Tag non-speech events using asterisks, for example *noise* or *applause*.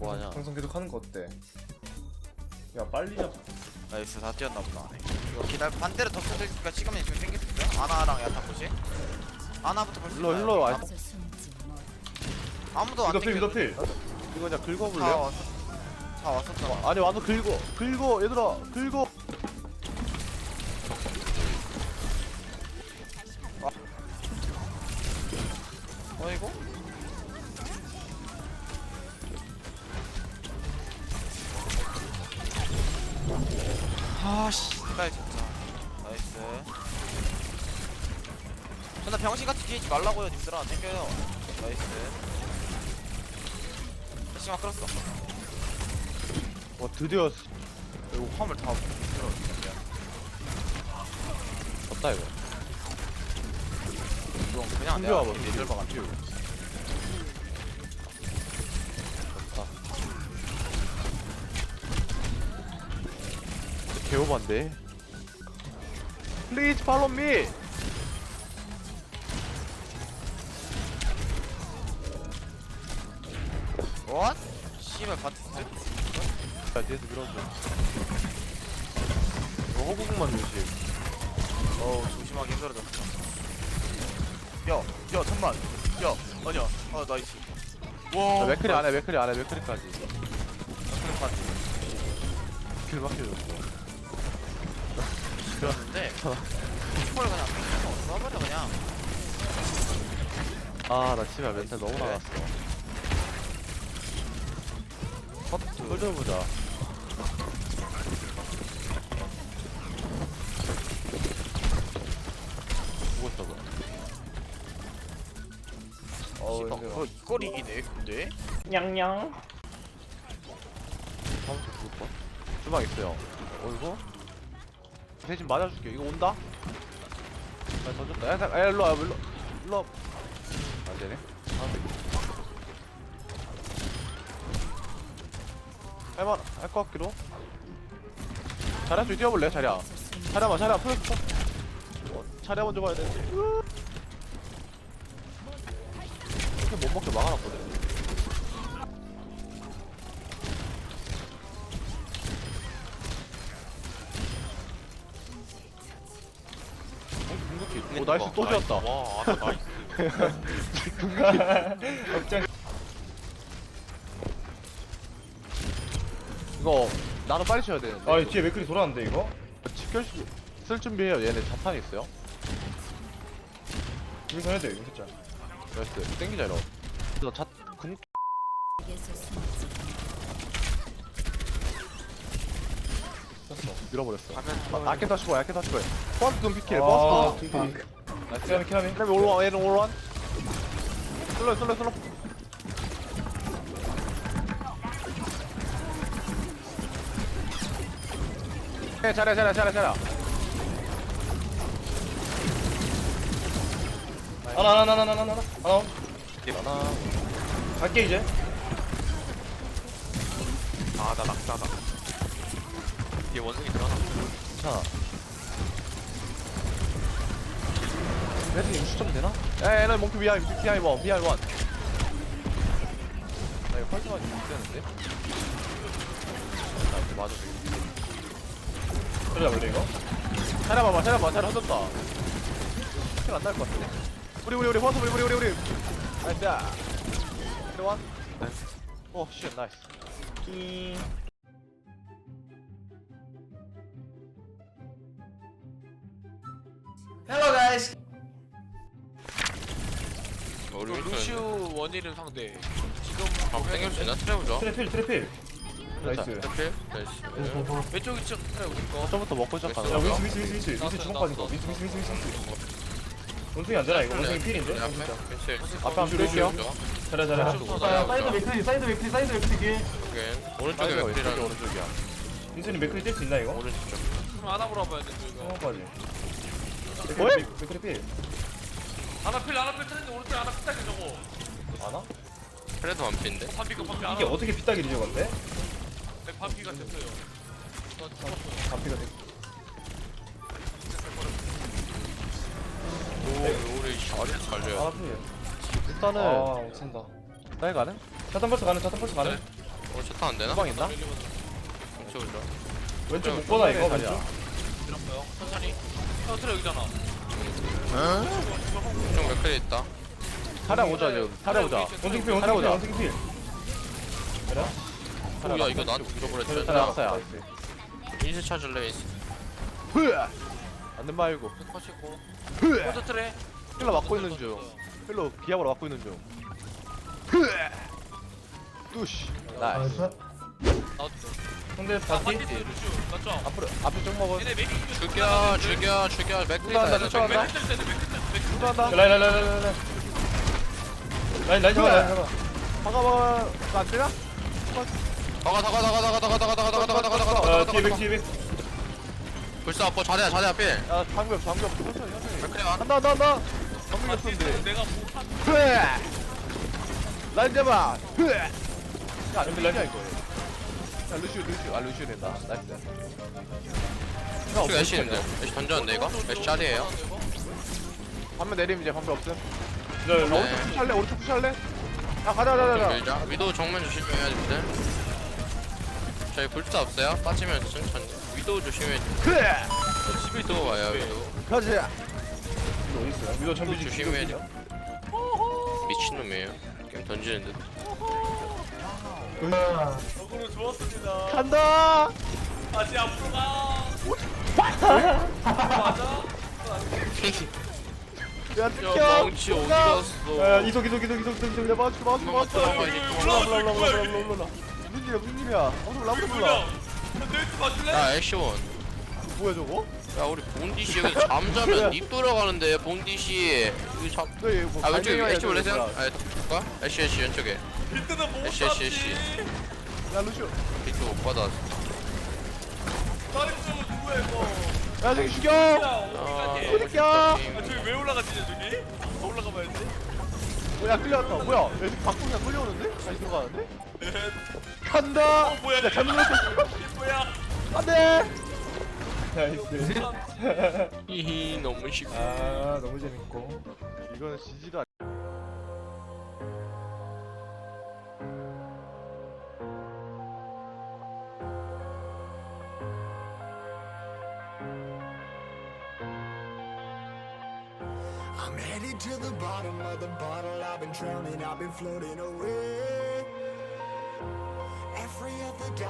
뭐하냐 방송 계속 하는 거 어때? 야 빨리 잡. 나이스 다 뛰었나 보다 네. 이거 기다려 반대로 더 쏠니까 시간이 있으면 땡겼을까요? 아나랑 야타코시 아나부터 볼수 일로? 일로 와. 아무도 안 미더필 땡겨 미더필. 이거 그냥 다 긁어볼래? 다 왔었잖아 아니 와서 긁어 긁어 얘들아 긁어 어 아씨 색깔 진짜. 나이스. 전나 병신같이 뒤지지 말라고요 님들아. 땡겨요. 나이스. 패시만 끌었어. 와 드디어 이거 화물 다 끌어 졌다 이거. 이건 그냥 내가 와봐 안 개오반데. Please follow me What? 씨발 바티스트? 자 뒤에서 밀어줘. 이거 허구국만 조심. 어우 조심하기 힘들어졌어 야, 야 잠만. 야 아니야. 아 나이스. 와 아, 맥크리 안해 맥크리 안해 맥크리까지. 맥크리 파티 길 막혀줬어 그랬는데 슈퍼를 그냥 그냥 써버려 그냥. 아나 씨발 멘탈 너무 그래. 나갔어. 퍼트. sol져보자. 죽었어 뭐 어우 씨발 힘들어. 그거 이걸 이기네 근데? 냥냥. 다음 주 죽을 뻔 주방 있어요. 어이구 대신 맞아줄게. 이거 온다? 아 던졌다. 야, 야 일로 와 일로. 일로 와. 안 되네. 할만 할 것 같기도. 자리야 좀 뛰어볼래 자리야? 어서 숨지 차량만 차량 풀 풀. 어, 차량 먼저 봐야 되는데 이렇게 못 먹게 막아놨거든 나이스 또 지었다 와, 나이스. 걱정. *laughs* 이거 나도 빨리 쳐야 되는데 아 뒤에 맥클이 돌아왔는데 이거? 직결시 쓸 준비해요 얘네 자탄 있어요 여기서 해야 돼 이거 진짜. 나이스 땡기자 이러 너 자, 궁. 썼어. 밀어버렸어 가면 아, 아껴 다시고 아껴 다시고 해 버스 금 피킬 아, 버스 핑크. 나이스 키라미 키라미. 그다음에 올라와 얘는 올라와 슬로 슬로 슬로 해 잘해 잘해 잘해 잘해 하나 하나 하나 하나 하나 하나. 하나. 하나 갈게 이제. 아, 나 낙사다. 뒤에 원숭이 들어가나? 괜찮아 레드 60점 되나? 야 얘는 몽키 비하이 비하이 원 비하이 원 나 이거 펄스만 좀 되는데? 나 이제 맞아 그러자 우리 이거. 차려봐봐 차려봐 차려 흔들다. 킬 안날 것 같은데? 우리 우리 우리 버스 우리 우리 우리 우리. 나이스 우리 원. 오 쉣 나이스. 끼. 헬 우리 루시우 원일은 상대 지금 아, 땡겨도 되나? 트레보죠. 트래필 트래필. 나이스. 트레필? 나이스. 왼쪽 2층 그래 우리 거 저부터 먹고 야 시작하는 위스 위스 위스 위스 위스 주먹 빠진 거. 위스 위스 위스 위스 위스. 원숭이 안 되나 이거? 원숭이 필인데? 우리 앞에? 그치. 앞에 한번 뺄게요 잘해 잘해. 아, 사이드 맥크리 사이드 맥크리 사이드 맥크리 뒤에 오케이. 오른쪽에 사이드가 왼쪽이 오른쪽이야 민준이 맥클이 뗄수 있나 이거? 오른쪽. 그럼 하나 물어봐야 돼 이거 주먹까지. 뭐야? 맥클이 필. 하나 필 하나 필 트렌드 오른쪽 하나 필 타게 저거 아나? 트레도 완피인데? 반피가 반피 이게 어떻게 피따기를 적었대? 반피가 됐어요 반피가 돼. 오, 우리 아주 잘 돼요. 아나 필. 일단은 아 못쓴다. 나이 가는? 차탄 벌써 가는 차탄 벌써 가는. 어 차타 안 되나? 주방 있나? 공치 올려 왼쪽 못 보나 이거. 왼쪽? 이런거요 천천히 어 트레 여기잖아 좀 맥클이 있다. 오자 지금. 오자. 원숭이 필 원숭이 필 살아보자. 원숭이 필 오야 이거 나한테 밀어버렸지 차려 왔어요. 인스 찾을래 인스 안된 말고. 커지고. 먼저 트레 힐러 막고 있는 중. 힐러 기압으로 막고 있는 중. 뚜시. 나이스. 나이스. 상대 아 반디스 루슈 맞죠? 앞으로 앞에 좀 먹어 얘네 죽여 죽여 죽여 맥클이다 누가 얘네 한다, 누가 맥클. 한다. 맥 때문에 맥 누가한다 라인 라인 라인 라인 라인 라인 라인 잡아 라인 잡아 박아봐 안 되나? 다가 다가 다가 다가 다가 다가 다가 다가 다가 다가 아 뒤에 백 다가 뒤에 백 불사 앞고 자리야 자리야 필 야 방금 방금 천천히 안 한다 한다 한다 방금 없었는데 내가 못한 흐 라인 잡아 흐 야, 루시야 이거 야, 루시오, 루시오. 아, 루시오 된다. 나이스. 야, 쭉 애쉬인데 애쉬 던졌는데 이거? 애쉬 자리에요 반면 내리면 이제 반면 없음. 저 야, 네. 오른쪽 푸시할래? 오른쪽 푸시할래? 야, 가자, 가자, 좀 가자. 밀자 위도우 정면 조심해야 돼 저희 불사 없어요? 빠지면 천천히 위도우 조심해 흐! 위도우 와요 위도우 가자. 어디 있어요? 위도 전비 위도우 조심해야 돼 미친놈이에요 게임 던지는 듯 적으로 좋았습니다 간다! 다시 앞으로 가 맞아? 야, 야! 망치 어디 가! 갔어 야 이속 이속 이속 이속 이속 야, 이속 마우스, 마우스. 도망가, 이제 올라, 올라, 올라, 올라, 올라, 올라, 올라. 무슨 일이야, 무슨 일이야. 아무도 몰라. 맞을래? 야 애쉬원 뭐야, 저거? 야 우리 본디씨 여기 잠자면 입 돌아가는데 본디씨 여기 잠... 너 얘 뭐, 아 왼쪽에 애쉬 돼, 원래세요? 뭐야. 아 누가? 애쉬 애쉬 왼쪽에 못 애쉬 애쉬 애쉬 야, 루시오. 비트 못 받아 다리 쪽은 누구야 이거 야, 저기 죽여! 새끼야! 쉽다, 게임. 아, 저기 왜 올라가지 저기? 더 올라가 봐야지 뭐야, 끌려왔다. 뭐야? 야, 지금 바꾸냐 끌려오는데? 다시 들어가는데? 간다! 어, 뭐야, 야, 잘못. 이게 뭐야 안 돼! 나이스 히히 너무 쉽아 너무 재밌고 이거는 지지도 I'm headed to the bottom of the bottle. I've been drowning, I've been floating away.